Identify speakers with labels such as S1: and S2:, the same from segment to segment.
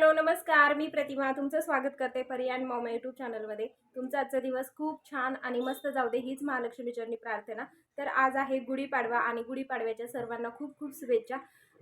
S1: Hello नमस्कार. मी प्रतिमा. तुमचं स्वागत करते पर्यान मॉम यूट्यूब चॅनलमध्ये तुमचा आजचा दिवस खूप छान आणि मस्त जाऊ दे हीच महालक्ष्मी चरणी प्रार्थना. तर आज आहे गुढीपाडवा आणि गुढीपाडव्याच्या सर्वांना खूप खूप शुभेच्छा.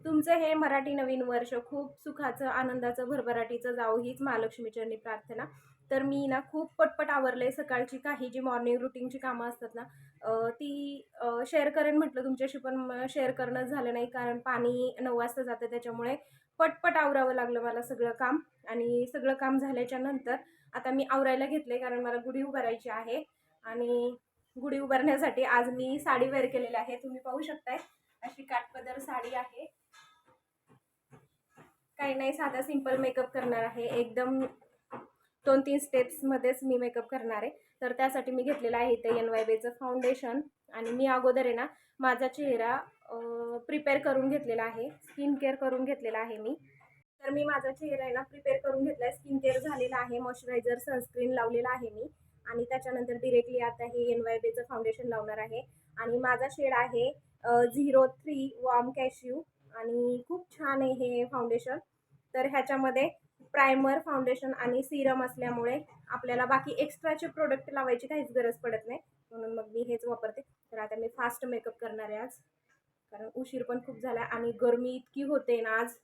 S1: तुमचं हे मराठी नवीन वर्ष खूप सुखाचं आनंदाचं भरभराटीचं जाऊ हीच महालक्ष्मी चरणी प्रार्थना. तर मी ना खूप पटपट आवरले सकाळची काही जी मॉर्निंग रुटीनची कामं असतात ना ती शेअर करेन म्हटलं तुमच्याशी पण शेअर करणं झालं नाही कारण पाणी नऊ वाजता जातं त्याच्यामुळे पटपट आवरावं लागलं मला सगळं काम आणि सगळं काम झाल्याच्यानंतर आता मी आवरायला घेतले कारण मला गुढी उभारायची आहे आणि गुढी उभारण्यासाठी आज मी साडी वेअर केलेली आहे. तुम्ही पाहू शकताय अशी काठपदर साडी आहे. काही नाही साधा सिंपल मेकअप करणार आहे. एकदम दोन तीन स्टेप्समध्येच मी मेकअप करणार आहे. तर त्यासाठी मी घेतलेलं आहे इथे एन वाय बेचं फाउंडेशन आणि मी अगोदर आहे ना माझा चेहरा प्रिपेअर करून घेतलेला आहे. स्किन केअर करून घेतलेला आहे मी. तर मी माझा चेहरा आहे ना प्रिपेअर करून घेतला आहे स्किन केअर झालेला आहे. मॉइश्चरायझर सनस्क्रीन लावलेला आहे मी. आणि त्याच्यानंतर डिरेक्टली आता हे एन वाय बेचं फाउंडेशन लावणार आहे. आणि माझा शेड आहे झिरो थ्री वॉर्म कॅश्यू आणि खूप छान आहे हे फाउंडेशन तर ह्याच्यामध्ये प्रायमर फाउंडेशन आणि सिरम असल्यामुळे आपल्याला बाकी एक्स्ट्राचे प्रोडक्ट लावायची काहीच गरज पडत नाही. म्हणून मग मी हेच वापरते. तर आता मी फास्ट मेकअप करणार आहे आज. कारण उशीर पण खूप झाला आणि गरमी इतकी होते ना आज.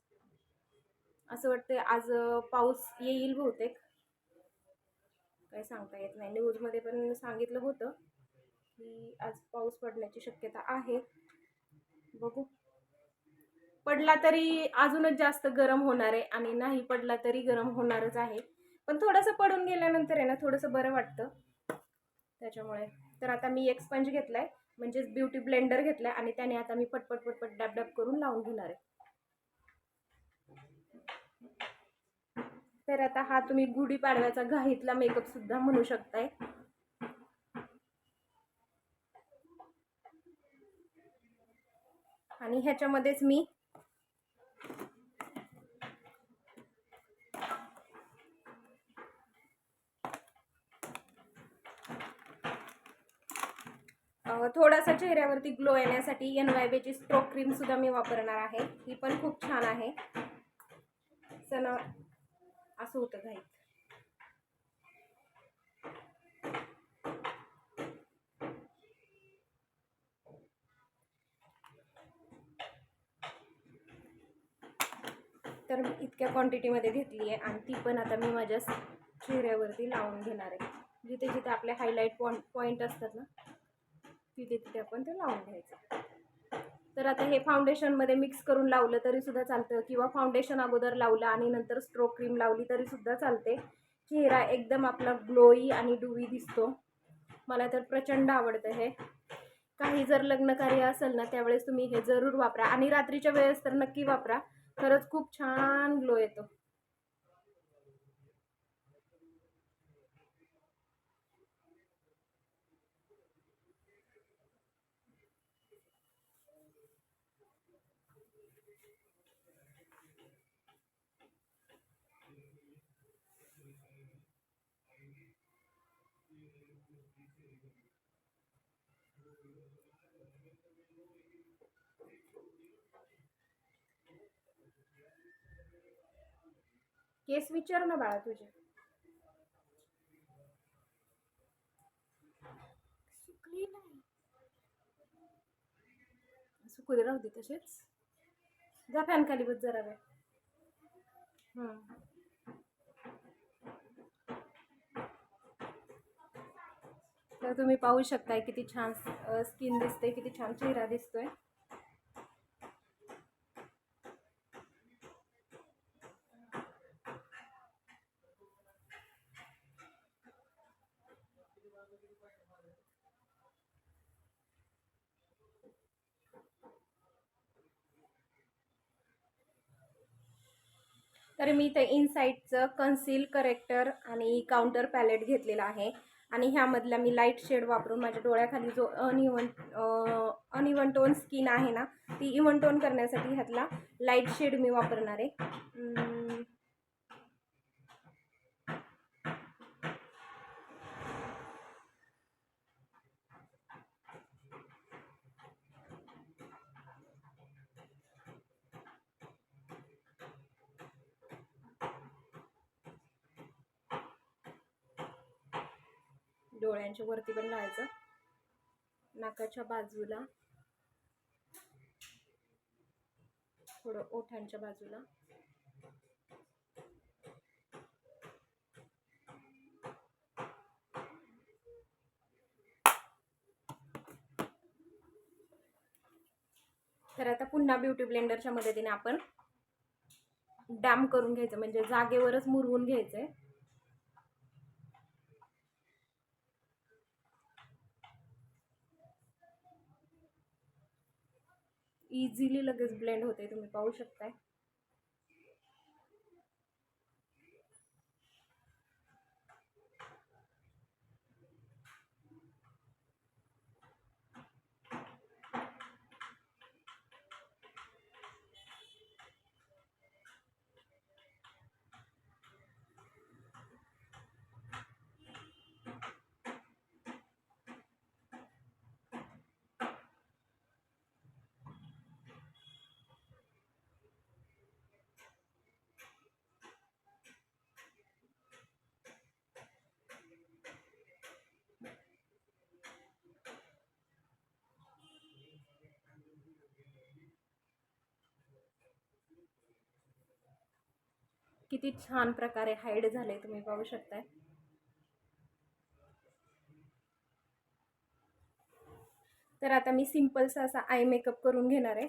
S1: असं वाटतं आज पाऊस येईल बहुतेक. काही सांगता येत नाही. न्यूजमध्ये पण सांगितलं होतं की आज पाऊस पडण्याची शक्यता आहे. बघू. पडला तरी अजूनच जास्त गरम होणार आहे आणि नाही पडला तरी गरम होणारच आहे. पण थोडंसं पडून गेल्यानंतर आहे ना थोडंसं बरं वाटतं. त्याच्यामुळे. तर आता मी एक स्पंज घेतला आहे म्हणजेच ब्युटी ब्लेंडर घेतला आहे आणि त्याने आता मी पटपट पटपट डॅब डॅब करून लावून घेणार आहे. तर आता हा तुम्ही गुढीपाडव्याचा घाईतला मेकअप सुद्धा म्हणू शकताय. आणि ह्याच्यामध्येच मी थोडासा चेहऱ्यावरती ग्लो येण्यासाठी एन वाय बेची स्ट्रोक क्रीम सुद्धा मी वापरणार आहे. ही पण खूप छान आहे. सण असं होतं घाईत तर इतक्या क्वांटिटीमध्ये घेतली आहे आणि ती पण आता मी माझ्या चेहऱ्यावरती लावून घेणार आहे. जिथे जिथे आपले हायलाईट पॉईंट पॉईंट असतात ना तिथे तिथे आपण ते लावून घ्यायचं. तर आता हे फाउंडेशनमध्ये मिक्स करून लावलं तरीसुद्धा चालतं किंवा फाउंडेशन अगोदर लावलं आणि नंतर स्ट्रोक क्रीम लावली तरीसुद्धा चालते. चेहरा एकदम आपला ग्लोई आणि डुवी दिसतो. मला तर प्रचंड आवडतं हे. काही जर लग्नकार्य असेल ना त्यावेळेस तुम्ही हे जरूर वापरा. आणि रात्रीच्या वेळेस तर नक्की वापरा. खरंच खूप छान ग्लो येतो. केस विचार ना बाळा तुझे. सुकली नाही. सुकू राहू दे तसेच. जा फॅन खाली बस जरा वेळ. हम्म. तर तुम्ही पाहू शकताय किती छान स्किन दिसते किती छान चेहरा दिसतोय. तर मी इथे इनसाईडचं कन्सील करेक्टर आणि काउंटर पॅलेट घेतलेला आहे. आणि ह्यामधला मी लाइट शेड वापरून माझ्या डोळ्याखाली जो अनइवन अनइवन टोन स्किन आहे ना ती इवन टोन करण्यासाठी ह्यातला लाइट शेड मी वापरणार आहे. डोळ्यांच्या वरती पण लावायचं. नाकाच्या बाजूला. थोडं ओठांच्या बाजूला. तर आता पुन्हा ब्युटी ब्लेंडरच्या मदतीने आपण डॅम करून घ्यायचं. म्हणजे जागेवरच मुरवून घ्यायचंय. इझिली लगेच ब्लेंड होते तुम्ही पाहू शकताय. किती छान प्रकारे हाईड झाले तुम्ही पाहू शकताय. तर आता मी सिम्पलचा असा आय मेकअप करून घेणार आहे.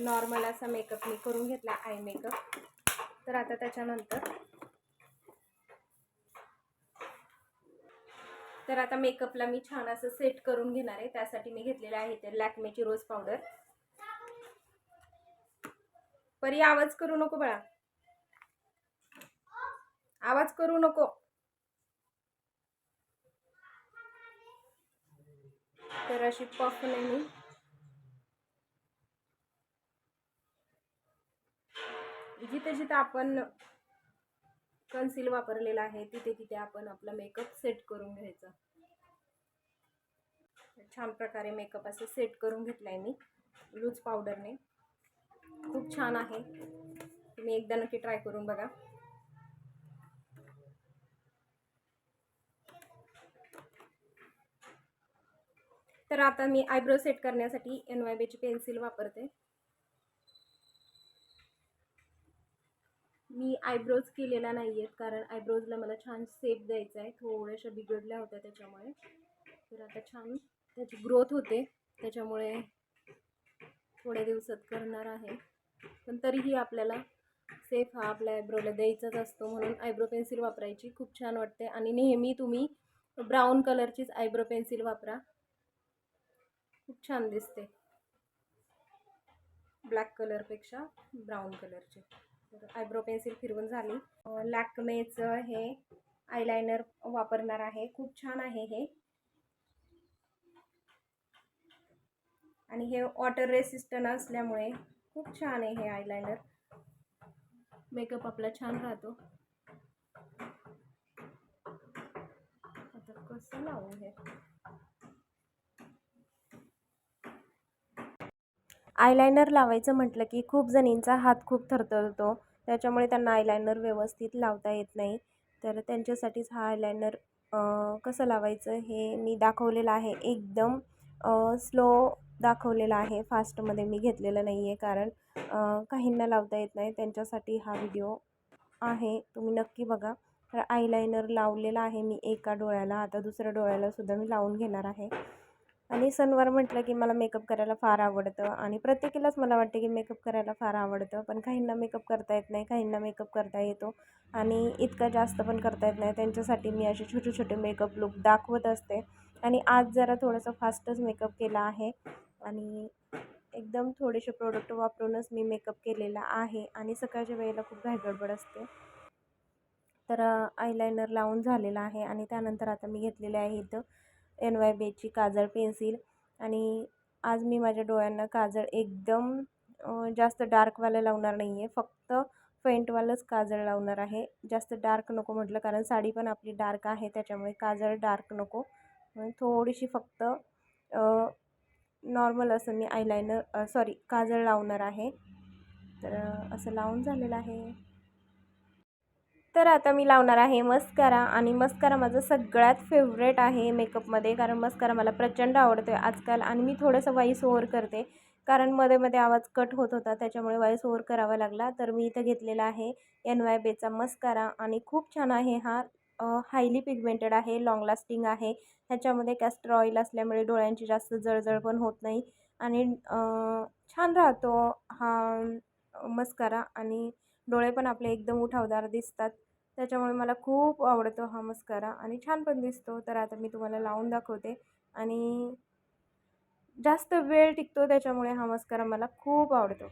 S1: नॉर्मल असा मेकअप मी करून घेतला आय मेकअप तर आता त्याच्यानंतर तर आता मेकअपला मी छान असं सेट करून घेणार आहे. त्यासाठी मी घेतलेलं आहे ते लॅकमेची रोज पावडर परी आवाज करू नको बाळा. आवाज करू नको. तर अशी पफ नाही मी जिथे जिथे आपण कन्सील वापरलेला आहे. तिथे तिथे आपण आपला मेकअप सेट करून घ्यायचा. छान प्रकारे मेकअप असं सेट करून घेतला आहे मी लूज पावडरने खूप छान आहे. तुम्ही एकदा नक्की ट्राय करून बघा. तर आता मी आयब्रो सेट करण्यासाठी एन वाय बीची पेन्सिल वापरते मी आयब्रोज केलेला नाही आहेत कारण आयब्रोजला मला छान सेप द्यायचा आहे थोड्याशा बिघडल्या होत्या त्याच्यामुळे. तर आता छान त्याची ग्रोथ होते. त्याच्यामुळे थोड्या दिवसात करणार आहे. पण तरीही आपल्याला सेफ हा आपल्या आयब्रोला द्यायचाच असतो म्हणून आयब्रो पेन्सिल वापरायची खूप छान वाटते. आणि नेहमी तुम्ही ब्राऊन कलरचीच आयब्रो पेन्सिल वापरा. खूप छान दिसते. ब्लॅक कलरपेक्षा ब्राऊन कलरची तर आयब्रो पेन्सिल फिरवून झाली. लॅकमेचं हे आयलायनर वापरणार आहे. खूप छान आहे हे. आणि हे वॉटर रेसिस्टंट असल्यामुळे खूप छान आहे हे आयलायनर. मेकअप आपला छान राहतो. आता कसं लावू हे? आयलायनर लावायचं म्हटलं की खूप जणींचा हात खूप थरथरतो. त्याच्यामुळे त्यांना आयलायनर व्यवस्थित लावता येत नाही. तर त्यांच्यासाठीच हा आयलायनर कसं लावायचं हे मी दाखवलेलं आहे. एकदम स्लो दाखवलेला आहे. फास्टमध्ये मी घेतलेलं नाही आहे कारण काहींना लावता येत नाही. त्यांच्यासाठी हा व्हिडिओ आहे. तुम्ही नक्की बघा. तर आयलायनर लावलेला आहे मी एका डोळ्याला. आता दुसऱ्या डोळ्यालासुद्धा मी लावून घेणार आहे. आणि सणवार म्हटलं की मला मेकअप करायला फार आवडतं आणि प्रत्येकीलाच मला वाटतं की मेकअप करायला फार आवडतं पण काहींना मेकअप करता येत नाही काहींना मेकअप करता येतो आणि इतका जास्त पण करता येत नाही. त्यांच्यासाठी मी असे छोटे छोटे मेकअप लुक दाखवत असते आणि आज जरा थोडंसं फास्टच मेकअप केला आहे आणि एकदम थोडेसे प्रोडक्ट वापरूनच मी मेकअप केलेला आहे आणि सकाळच्या वेळेला खूप घाईगडबड असते. तर आयलायनर लावून झालेला आहे आणि त्यानंतर आता मी घेतलेले आहे इथं एन वाय बेची काजळ पेन्सिल आणि आज मी माझ्या डोळ्यांना काजळ एकदम जास्त डार्कवालं लावणार नाही आहे फक्त फेंटवालंच काजळ लावणार आहे. जास्त डार्क नको म्हटलं कारण साडी पण आपली डार्क आहे त्याच्यामुळे काजळ डार्क नको. थोडीशी फक्त नॉर्मल असं मी आयलायनर सॉरी काजळ लावणार आहे. तर असं लावून झालेलं आहे. तर आता मी लावणार आहे मस्कारा आणि मस्कारा माझं सगळ्यात फेवरेट आहे मेकअपमध्ये कारण मस्कारा मला प्रचंड आवडतो आहे आजकाल आणि मी थोडंसं वाईस ओवर करते. कारण मध्ये मध्ये आवाज कट होत होता त्याच्यामुळे वाईस ओवर करावा लागला. तर मी इथं घेतलेला आहे एन वाय बेचा मस्कारा आणि खूप छान आहे हा हायली पिगमेंटेड आहे लाँग लास्टिंग आहे. ह्याच्यामध्ये कॅस्टर ऑइल असल्यामुळे डोळ्यांची जास्त जळजळ पण होत नाही. आणि छान राहतो हा मस्कारा आणि डोळे पण आपले एकदम उठावदार दिसतात. त्याच्यामुळे मला खूप आवडतो हा मस्कारा आणि छान पण दिसतो. तर आता मी तुम्हाला लावून दाखवते आणि जास्त वेळ टिकतो त्याच्यामुळे हा मस्कारा मला खूप आवडतो.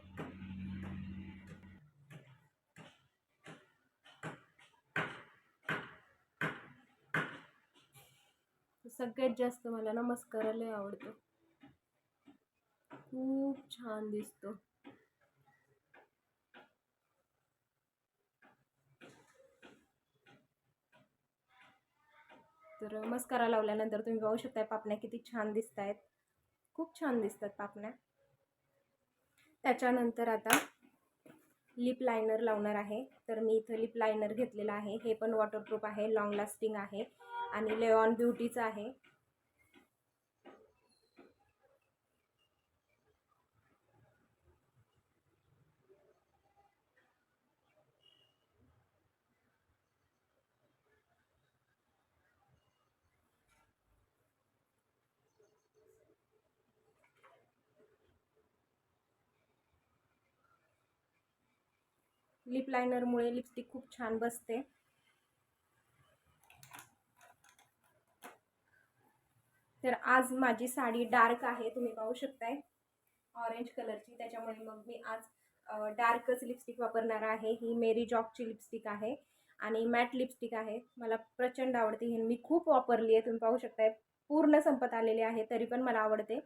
S1: सगळ्यात जास्त मला ना मस्कारा लय आवडतो. खूप छान दिसतो. तर मस्कारा लावल्यानंतर तुम्ही पाहू शकताय पापण्या किती छान दिसत आहेत खूप छान दिसतात पापण्या. त्याच्यानंतर आता लिप लायनर लावणार आहे. तर मी इथं लिप लायनर घेतलेलं आहे. हे पण वॉटरप्रूफ आहे लाँग लास्टिंग आहे. आणि लेऑन ब्युटीचं आहे. लिप लायनरमुळे लिपस्टिक खूप छान बसते. तर आज माझी साडी डार्क आहे तुम्ही पाहू शकताय. ऑरेंज कलरची त्याच्यामुळे मग मी आज डार्कच लिपस्टिक वापरणार आहे. ही मेरी जॉकची लिपस्टिक आहे आणि मॅट लिपस्टिक आहे. मला प्रचंड आवडते. ही मी खूप वापरली आहे. तुम्ही पाहू शकताय. पूर्ण संपत आलेली आहे तरी पण मला आवडते.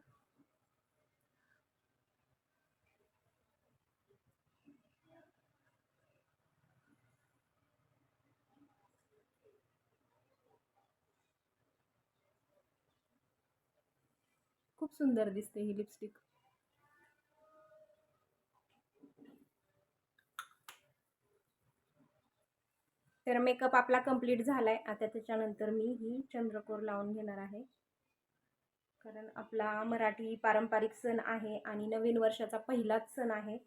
S1: खूप सुंदर दिसते ही लिपस्टिक तर मेकअप आपला कंप्लीट झाला आहे आता त्याच्यानंतर मी ही चंद्रकोर लावून घेणार आहे. कारण आपला मराठी पारंपरिक सण आहे आणि नवीन वर्षाचा पहिलाच सण आहे.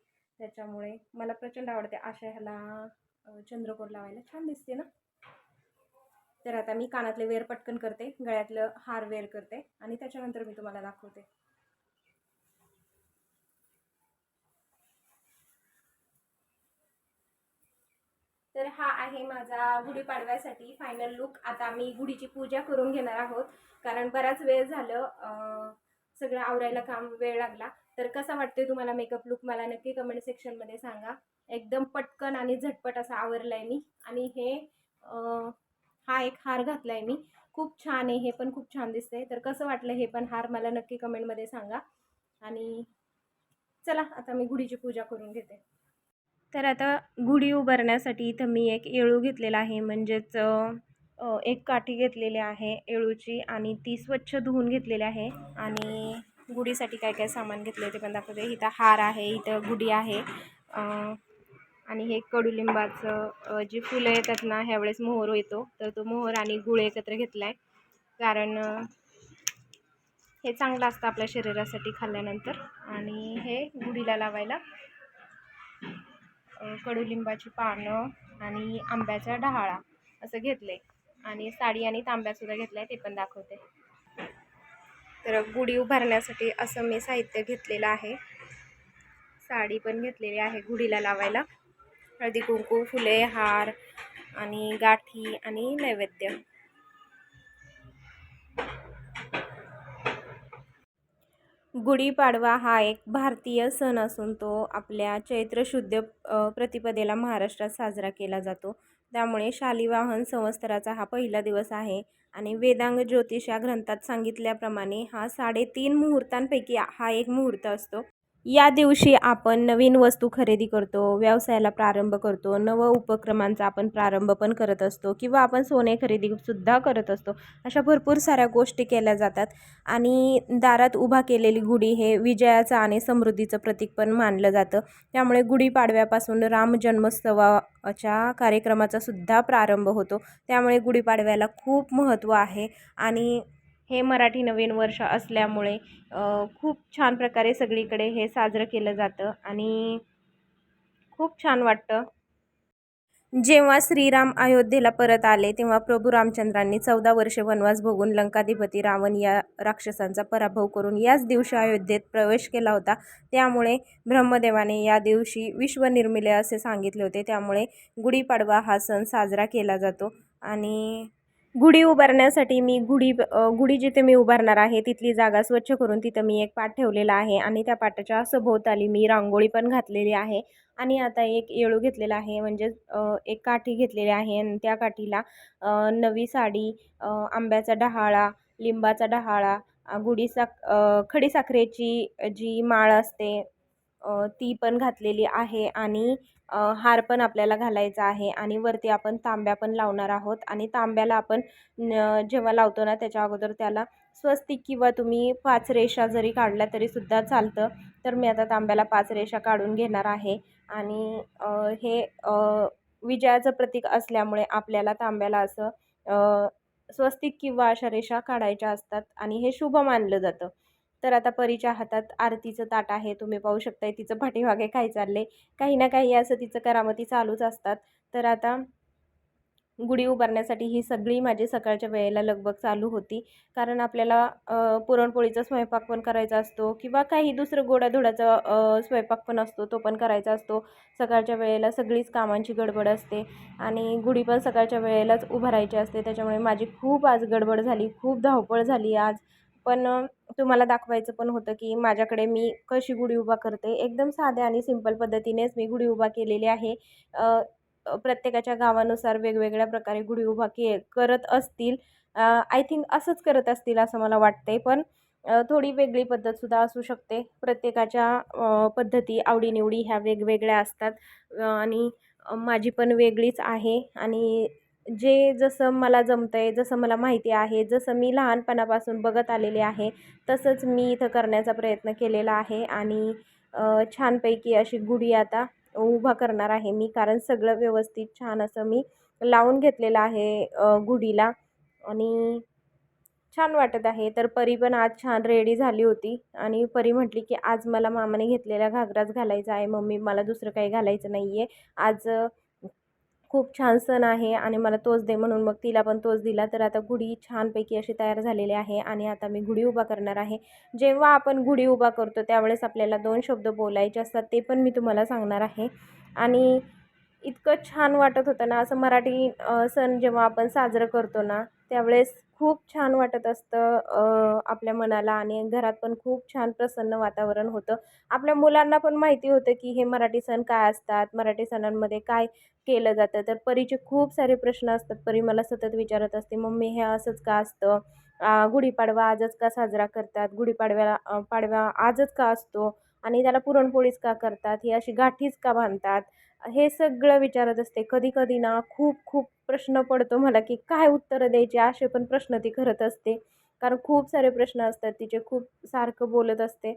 S1: त्याच्यामुळे मला प्रचंड आवडते अशा ह्याला चंद्रकोर लावायला. छान दिसते ना? तर आता मी कानातले वेअर पटकन करते गळ्यातलं हार वेअर करते आणि त्याच्यानंतर मी तुम्हाला दाखवते. तर हा आहे माझा गुढीपाडव्यासाठी फायनल लुक आता मी गुढीची पूजा करून घेणार आहोत कारण बराच वेळ झालं सगळं आवरायला काम वेळ लागला. तर कसा वाटतोय तुम्हाला मेकअप लुक मला नक्की कमेंट सेक्शनमध्ये सांगा. एकदम पटकन आणि झटपट असा आवरला आहे मी. आणि हे हा एक हार घातला आहे मी. खूप छान आहे हे पण खूप छान दिसतंय. तर कसं वाटलं हे पण हार मला नक्की कमेंटमध्ये सांगा. आणि चला आता मी गुढीची पूजा करून घेते. तर आता गुढी उभारण्यासाठी इथं मी एक येळू घेतलेला आहे. म्हणजेच एक काठी घेतलेली आहे येळूची आणि ती स्वच्छ धुवून घेतलेली आहे. आणि गुढीसाठी काय काय सामान घेतलं ते पण दाखवते. इथं हार आहे इथं गुढी आहे. आणि हे कडुलिंबाचं जी फुलं येतात ना ह्यावेळेस मोहर येतो तर तो मोहर आणि गुळ एकत्र घेतला आहे कारण हे चांगलं असतं आपल्या शरीरासाठी खाल्ल्यानंतर. आणि हे गुढीला लावायला कडुलिंबाची पानं आणि आंब्याचा डहाळा असं घेतलं आहे आणि साडी आणि तांब्यासुद्धा घेतला आहे ते पण दाखवते. तर गुढी उभारण्यासाठी असं मी साहित्य घेतलेलं आहे. साडी पण घेतलेली आहे गुढीला लावायला. हळदी कुंकू फुले हार आणि गाठी आणि नैवेद्य. गुढीपाडवा हा एक भारतीय सण असून तो आपल्या चैत्र शुद्ध प्रतिपदेला महाराष्ट्रात साजरा केला जातो. त्यामुळे शालिवाहन संवत्सराचा हा पहिला दिवस आहे आणि वेदांग ज्योतिष या ग्रंथात सांगितल्याप्रमाणे हा साडेतीन मुहूर्तांपैकी हा एक मुहूर्त असतो. या दिवशी आपण नवीन वस्तू खरेदी करतो व्यवसायाला प्रारंभ करतो नव उपक्रमांचा आपण प्रारंभ पण करत असतो किंवा आपण सोने खरेदीसुद्धा करत असतो. अशा भरपूर साऱ्या गोष्टी केल्या जातात आणि दारात उभा केलेली गुढी हे विजयाचं आणि समृद्धीचं प्रतीक पण मानलं जातं. त्यामुळे गुढीपाडव्यापासून राम जन्मोत्सवाच्या कार्यक्रमाचा सुद्धा प्रारंभ होतो. त्यामुळे गुढीपाडव्याला खूप महत्त्व आहे आणि हे मराठी नवीन वर्ष असल्यामुळे खूप छान प्रकारे सगळीकडे हे साजरं केलं जातं आणि खूप छान वाटतं. जेव्हा श्रीराम अयोध्येला परत आले तेव्हा प्रभू रामचंद्रांनी चौदा वर्षे वनवास भोगून लंकाधिपती रावण या राक्षसांचा पराभव करून याच दिवशी अयोध्येत प्रवेश केला होता. त्यामुळे ब्रह्मदेवाने या दिवशी विश्वनिर्मिले असे सांगितले होते. त्यामुळे गुढीपाडवा हा सण साजरा केला जातो आणि गुढी उभारण्यासाठी मी गुढी गुढी जिथे मी उभारणार आहे तिथली जागा स्वच्छ करून तिथं मी एक पाट ठेवलेला आहे आणि त्या पाटाच्या सभोवताली मी रांगोळी पण घातलेली आहे. आणि आता एक येळू घेतलेला आहे म्हणजे एक काठी घेतलेली आहे आणि त्या काठीला नवी साडी आंब्याचा डहाळा लिंबाचा डहाळा गुढी साक खडीसाखरेची जी माळ असते ती पण घातलेली आहे आणि हार पण आपल्याला घालायचा आहे आणि वरती आपण तांब्या पण लावणार आहोत आणि तांब्याला आपण जेव्हा लावतो ना त्याच्या अगोदर त्याला स्वस्तिक किंवा तुम्ही पाच रेषा जरी काढल्या तरीसुद्धा चालतं. तर मी आता तांब्याला पाच रेषा काढून घेणार आहे आणि हे विजयाचं प्रतीक असल्यामुळे आपल्याला तांब्याला असं स्वस्तिक किंवा अशा रेषा काढायच्या असतात आणि हे शुभ मानलं जातं. तर आता परीच्या हातात आरतीचं ताट आहे. तुम्ही पाहू शकताय तिचं पाठीमागे काय चालले काही ना काही असं तिचं करामती चालूच असतात. तर आता गुढी उभारण्यासाठी ही सगळी माझी सकाळच्या वेळेला लगबग चालू होती. कारण आपल्याला पुरणपोळीचा स्वयंपाक पण करायचा असतो किंवा काही दुसरं गोडाधोडाचा स्वयंपाक पण असतो तो पण करायचा असतो. सकाळच्या वेळेला सगळीच कामांची गडबड असते आणि गुढी पण सकाळच्या वेळेलाच उभारायची असते. त्याच्यामुळे माझी खूप आज गडबड झाली खूप धावपळ झाली आज. पण तुम्हाला दाखवायचं पण होतं की माझ्याकडे मी कशी गुढी उभा करते. एकदम साध्या आणि सिंपल पद्धतीनेच मी गुढी उभा केलेली आहे. प्रत्येकाच्या गावानुसार वेगवेगळ्या प्रकारे गुढी उभा के करत असतील. आय थिंक असंच करत असतील असं मला वाटते पण थोडी वेगळी पद्धतसुद्धा असू शकते. प्रत्येकाच्या पद्धती आवडीनिवडी ह्या वेगवेगळ्या असतात. आणि माझी पण वेगळीच आहे. आणि जे जसं मला जमतं आहे जसं मला माहिती आहे जसं मी लहानपणापासून बघत आलेले आहे तसंच मी इथं करण्याचा प्रयत्न केलेला आहे आणि छानपैकी अशी गुढी आता उभा करणार आहे मी कारण सगळं व्यवस्थित छान असं मी लावून घेतलेलं आहे गुढीला आणि छान वाटत आहे. तर परी पण आज छान रेडी झाली होती आणि परी म्हटली की आज मला मामाने घेतलेला घागराच घालायचा आहे मम्मी मला दुसरं काही घालायचं नाही आहे आज खूप छान सण आहे आणि मला तोच दे म्हणून मग तिला पण तोच दिला. तर आता गुढी छानपैकी अशी तयार झालेली आहे आणि आता मी गुढी उभा करणार आहे. जेव्हा आपण गुढी उभा करतो त्यावेळेस आपल्याला दोन शब्द बोलायचे असतात ते पण मी तुम्हाला सांगणार आहे. आणि इतकं छान वाटत होतं ना. असं मराठी सण जेव्हा आपण साजरं करतो ना त्यावेळेस खूप छान वाटत असतं आपल्या मनाला आणि घरात पण खूप छान प्रसन्न वातावरण होतं. आपल्या मुलांना पण माहिती होतं की हे मराठी सण काय असतात मराठी सणांमध्ये काय केलं जातं. तर परीचे खूप सारे प्रश्न असतात. परी मला सतत विचारत असते मम्मी हे असंच का असतं? गुढीपाडवा आजच का साजरा करतात? गुढीपाडव्याला पाडवा आजच का असतो? आणि त्याला पुरणपोळीच का करतात? ही अशी गाठीच का बांधतात? हे सगळं विचारत असते. कधी कधी ना खूप खूप प्रश्न पडतो मला की काय उत्तरं द्यायची असे पण प्रश्न ती करत असते. कारण खूप सारे प्रश्न असतात. तिचे खूप सारखं बोलत असते.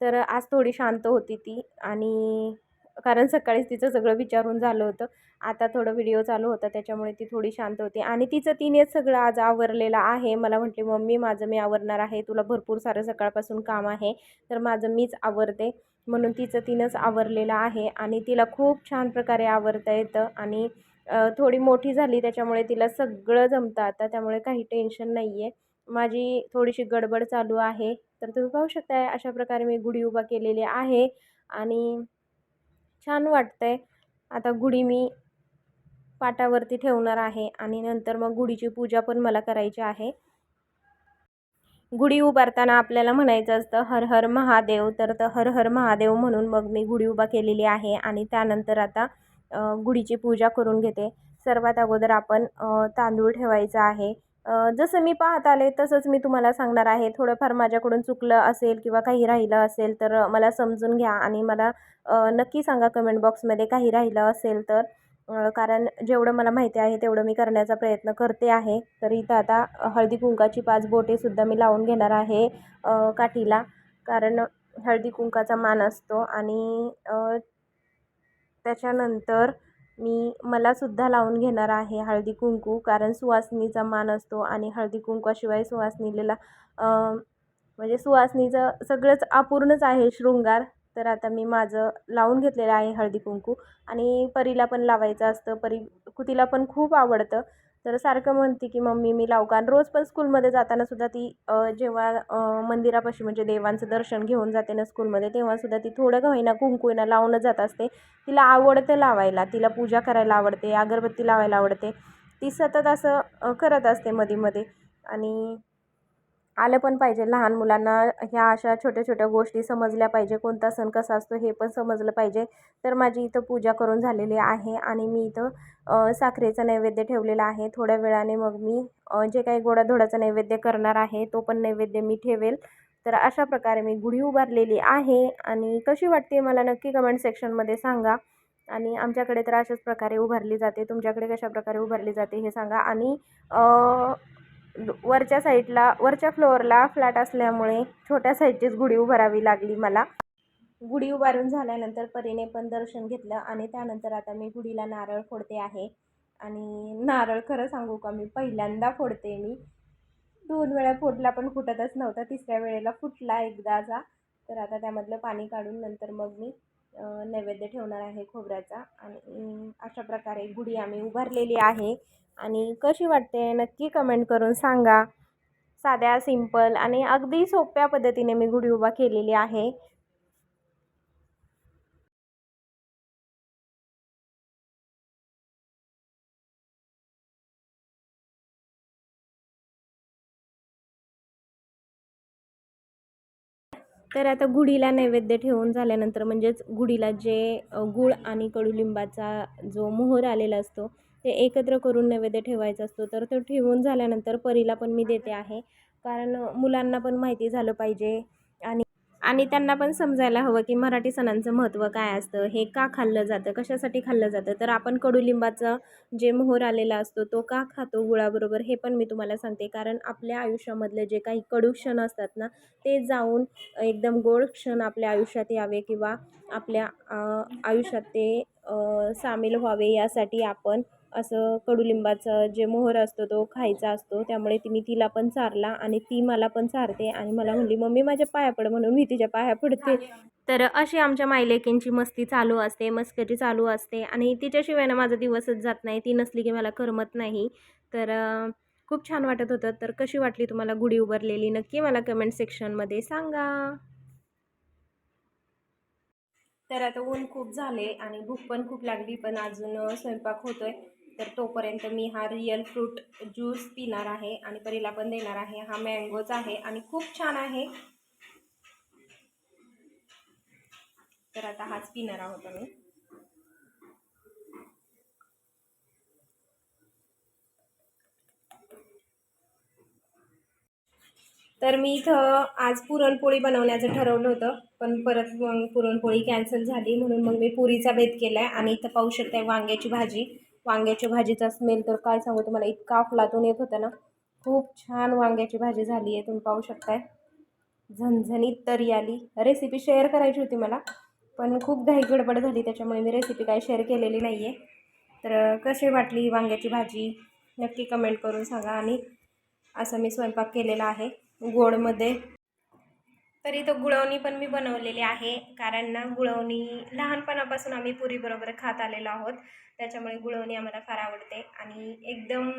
S1: तर आज थोडी शांत होती ती आणि कारण सकाळीच तिचं सगळं विचारून झालं होतं. आता थोडं व्हिडिओ चालू होता त्याच्यामुळे ती थोडी शांत होती. आणि तिचं तिनेच सगळं आज आवरलेलं आहे. मला म्हटली मम्मी माझं मी आवरणार आहे. तुला भरपूर सारं सकाळपासून काम आहे. तर माझं मीच आवरते. म्हणून तिचं तिनंच आवरलेलं आहे. आणि तिला खूप छान प्रकारे आवरता येतं. आणि थोडी मोठी झाली त्याच्यामुळे तिला सगळं जमतं आता. त्यामुळे काही टेन्शन नाही आहे माझी थोडीशी गडबड चालू आहे. तर तुम्ही पाहू शकताय अशा प्रकारे मी गुढी उभा केलेली आहे. आणि छान वाटतंय. आता गुढी मी पाटावरती ठेवणार आहे आणि नंतर मग गुढीची पूजा पण मला करायची आहे. गुढी उभारताना आपल्याला म्हणायचं असतं हर हर महादेव. तर तर हर हर महादेव म्हणून मग मी गुढी उभा केलेली आहे आणि त्यानंतर आता गुढीची पूजा करून घेते. सर्वात अगोदर आपण तांदूळ ठेवायचा आहे. जसं मी पाहत आले तसंच मी तुम्हाला सांगणार आहे. थोडंफार माझ्याकडून चुकलं असेल किंवा काही राहिलं असेल तर मला समजून घ्या आणि मला नक्की सांगा कमेंट बॉक्समध्ये काही राहिलं असेल तर. कारण जेवढं मला माहिती आहे तेवढं मी करण्याचा प्रयत्न करते आहे. तर इथं आता हळदी कुंकाची पाच बोटेसुद्धा मी लावून घेणार आहे काठीला. कारण हळदी कुंकाचा मान असतो आणि त्याच्यानंतर मी मलासुद्धा लावून घेणार आहे हळदी कुंकू कारण सुवासिनीचा मान असतो आणि हळदी कुंकवाशिवाय सुवासिनीला म्हणजे सुवासिनीचं सगळंच अपूर्णच आहे शृंगार. तर आता मी माझं लावून घेतलेलं आहे हळदी कुंकू आणि परीला पण लावायचं असतं. परी कुतीला पण खूप आवडतं. तर सारखं म्हणते की मम्मी मी लावू. का आणि रोज पण स्कूलमध्ये जाताना सुद्धा ती जेव्हा मंदिरापाशी म्हणजे देवांचं दर्शन घेऊन जाते ना स्कूलमध्ये तेव्हासुद्धा ती थोडं का होईना लावणं लावूनच जात असते. तिला आवडतं लावायला तिला पूजा करायला आवडते अगरबत्ती लावायला आवडते. ती सतत असं करत असते मध्ये मध्ये आणि आलं पण पाहिजे. लहान मुलांना ह्या अशा छोट्या छोट्या गोष्टी समजल्या पाहिजे. कोणता सण कसा असतो हे पण समजलं पाहिजे. तर माझी इथं पूजा करून झालेली आहे आणि मी इथं साखरेचा नैवेद्य ठेवलेला आहे. थोड्या वेळाने मग मी जे काही गोडाधोडाचा नैवेद्य करणार आहे तो पण नैवेद्य मी ठेवेल. तर अशा प्रकारे मी गुढी उभारलेली आहे आणि कशी वाटते मला नक्की कमेंट सेक्शनमध्ये सांगा. आणि आमच्याकडे तर अशाच प्रकारे उभारली जाते. तुमच्याकडे कशा प्रकारे उभारली जाते हे सांगा. आणि वरच्या साईडला वरच्या फ्लोअरला फ्लॅट असल्यामुळे छोट्या साईजचीच गुढी उभारावी लागली मला. गुढी उभारून झाल्यानंतर परीने पण दर्शन घेतलं आणि त्यानंतर आता मी गुढीला नारळ फोडते आहे. आणि नारळ खरं सांगू का मी पहिल्यांदा फोडते मी. दोन वेळा फोडला पण फुटतच नव्हता तिसऱ्या वेळेला फुटला एकदाचा. तर आता त्यामधलं पाणी काढून नंतर मग मी नैवेद्य ठेवणार आहे खोबऱ्याचा आणि अशा प्रकारे गुढी आम्ही उभारलेली आहे. आणि कशी वाटते नक्की कमेंट करून सांगा. साध्या सिंपल आणि अगदी सोप्या पद्धतीने मी गुढी उभा केलेली आहे. तर आता गुढीला नैवेद्य ठेवून झाल्यानंतर म्हणजेच गुढीला जे गुळ गूळ आणि कडुलिंबाचा जो मोहर आलेला असतो ते एकत्र करून नैवेद्य ठेवायचा असतो. तर तो ठेवून झाल्यानंतर परीला पण मी देते आहे. कारण मुलांना पण माहिती झालं पाहिजे. आणि त्यांना पण समजायला हवं की मराठी सणांचं महत्त्व काय असतं हे का खाल्लं जातं कशासाठी खाल्लं जातं? तर आपण कडुलिंबाचं जे मोहर आलेला असतो तो का खातो गुळाबरोबर हे पण मी तुम्हाला सांगते. कारण आपल्या आयुष्यामधले जे काही कडू क्षण असतात ना ते जाऊन एकदम गोड क्षण आपल्या आयुष्यात यावे किंवा आपल्या आयुष्यात ते सामील व्हावे यासाठी आपण असं कडुलिंबाचं जे मोहर असतो तो खायचा असतो. त्यामुळे ती मी तिला पण चारला आणि ती मला पण चारते आणि मला म्हणली मम्मी माझ्या पाया पड म्हणून मी तिच्या पाया पडते. तर अशी आमच्या मायलेकींची मस्ती चालू असते मस्करी चालू असते आणि तिच्याशिवाय ना माझा दिवसच जात नाही. ती नसली की मला करमत नाही. तर खूप छान वाटत होतं. तर कशी वाटली तुम्हाला गुढी उभारलेली? नक्की मला कमेंट सेक्शनमध्ये सांगा. तर आता ऊन खूप झाले आणि भूक पण खूप लागली. पण अजून स्वयंपाक होतोय. तर तोपर्यंत मी हा रिअल फ्रूट ज्यूस पिणार आहे आणि परीला पण देणार आहे. हा मँगोच आहे आणि खूप छान आहे. तर आता हाच पिणार आहोत आम्ही. तर मी इथं आज पुरणपोळी बनवण्याचं ठरवलं होतं पण परत मग पुरणपोळी कॅन्सल झाली म्हणून मग मी पुरीचा भेद केला आहे आणि इथं पाहू शकते वांग्याची भाजी. वांग्याच्या भाजीचा स्मेल तर काय सांगू तुम्हाला? इतका अफलातून येत होता ना. खूप छान वांग्याची भाजी झाली आहे तुम्ही पाहू शकताय. झणझणीत तरी आली. रेसिपी शेअर करायची होती मला पण खूप घाई गडबड झाली त्याच्यामुळे मी रेसिपी काय शेअर केलेली नाही आहे तर कशी वाटली वांग्याची भाजी? नक्की कमेंट करून सांगा. आणि असं मी स्वयंपाक केलेला आहे. गोडमध्ये तर इथं गुळवणी पण मी बनवलेली आहे. कारण ना गुळवणी लहानपणापासून आम्ही पुरीबरोबर खात आलेलो आहोत. त्याच्यामुळे गुळवणी आम्हाला फार आवडते. आणि एकदम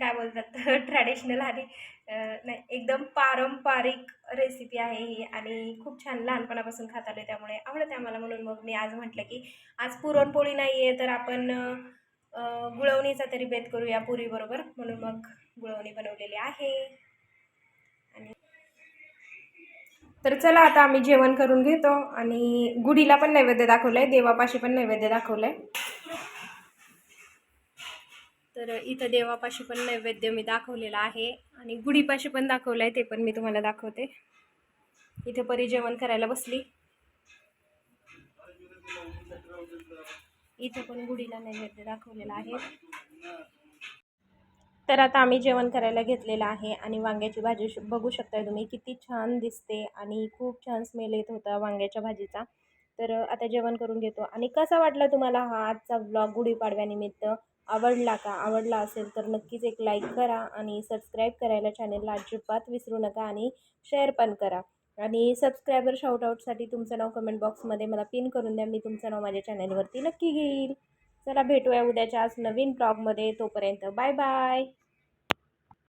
S1: काय बोलतात ट्रॅडिशनल आणि नाही एकदम पारंपरिक रेसिपी आहे ही. आणि खूप छान लहानपणापासून खात आले त्यामुळे आवडते आम्हाला. म्हणून मग मी आज म्हटलं की आज पुरणपोळी नाही आहे तर आपण गुळवणीचा तरी बेत करूया पुरीबरोबर म्हणून मग गुळवणी बनवलेली आहे. तर चला आता आम्ही जेवण करून घेतो आणि गुढीला पण नैवेद्य दाखवलं आहे देवापाशी पण नैवेद्य दाखवलं आहे तर इथं देवापाशी पण नैवेद्य मी दाखवलेला आहे आणि गुढीपाशी पण दाखवलं आहे ते पण मी तुम्हाला दाखवते. इथे परी जेवण करायला बसली. इथं पण गुढीला नैवेद्य दाखवलेला आहे. तर आता आम्ही जेवण करायला घेतलेलं आहे आणि वांग्याची भाजी श- बघू शकताय तुम्ही किती छान दिसते आणि खूप छान स्मेल येत होता वांग्याच्या भाजीचा. तर आता जेवण करून घेतो. आणि कसा वाटला तुम्हाला हा आजचा ब्लॉग गुढीपाडव्यानिमित्त आवडला का? आवडला असेल तर नक्कीच एक लाईक करा आणि सबस्क्राईब करायला चॅनेलला अजिबात विसरू नका आणि शेअर पण करा. आणि सबस्क्रायबर शाऊटआउटसाठी तुमचं नाव कमेंट बॉक्समध्ये मला पिन करून द्या. मी तुमचं नाव माझ्या चॅनलवरती नक्की घेईल. चला भेटूया उद्याच्या आज नवीन ब्लॉगमध्ये. तोपर्यंत बाय बाय.